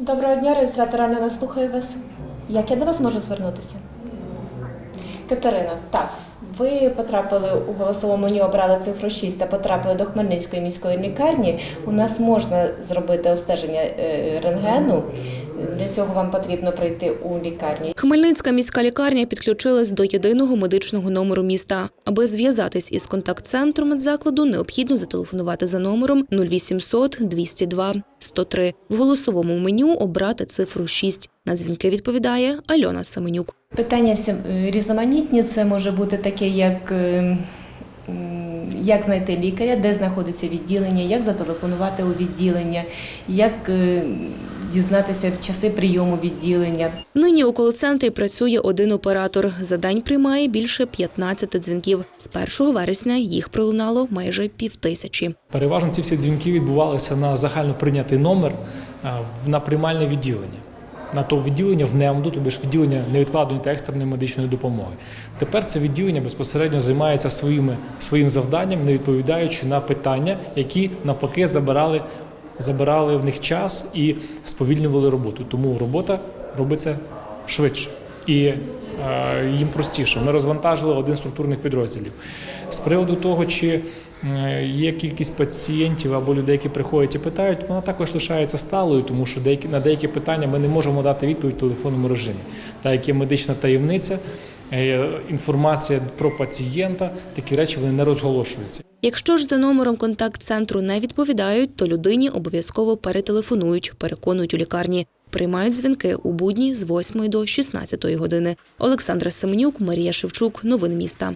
Доброго дня, реєстратор Анна слухаю вас. Як я до вас можу звернутися? Катерина, так. Ви потрапили у голосовому меню, обрали цифру 6 та потрапили до Хмельницької міської лікарні. У нас можна зробити обстеження е, рентгену. Для цього вам потрібно прийти у лікарню. Хмельницька міська лікарня підключилась до єдиного медичного номеру міста. Аби зв'язатись із контакт-центром медзакладу, необхідно зателефонувати за номером 0800 202 103. В голосовому меню обрати цифру 6. На дзвінки відповідає Альона Семенюк. Питання е, різноманітні. Це може бути таке, як е, як знайти лікаря, де знаходиться відділення, як зателефонувати у відділення, як е, дізнатися часи прийому відділення. Нині у кол-центрі працює один оператор. За день приймає більше 15 дзвінків. З 1 вересня їх пролунало майже півтисячі. Переважно ці всі дзвінки відбувалися на загально прийнятий номер на приймальне відділення. На то відділення в НЕМДу, тобі ж відділення невідкладної та екстреної медичної допомоги. Тепер це відділення безпосередньо займається своїми, своїм завданням, не відповідаючи на питання, які навпаки забирали, забирали в них час і сповільнювали роботу. Тому робота робиться швидше і е, їм простіше. Ми розвантажили один з структурних підрозділів. З приводу того, чи є кількість пацієнтів або людей, які приходять і питають, вона також лишається сталою, тому що деякі, на деякі питання ми не можемо дати відповідь в телефонному режимі. Та як є медична таємниця, е, інформація про пацієнта, такі речі вони не розголошуються. Якщо ж за номером контакт-центру не відповідають, то людині обов'язково перетелефонують, переконують у лікарні. Приймають дзвінки у будні з 8 до 16 години. Олександра Семенюк, Марія Шевчук. Новини міста.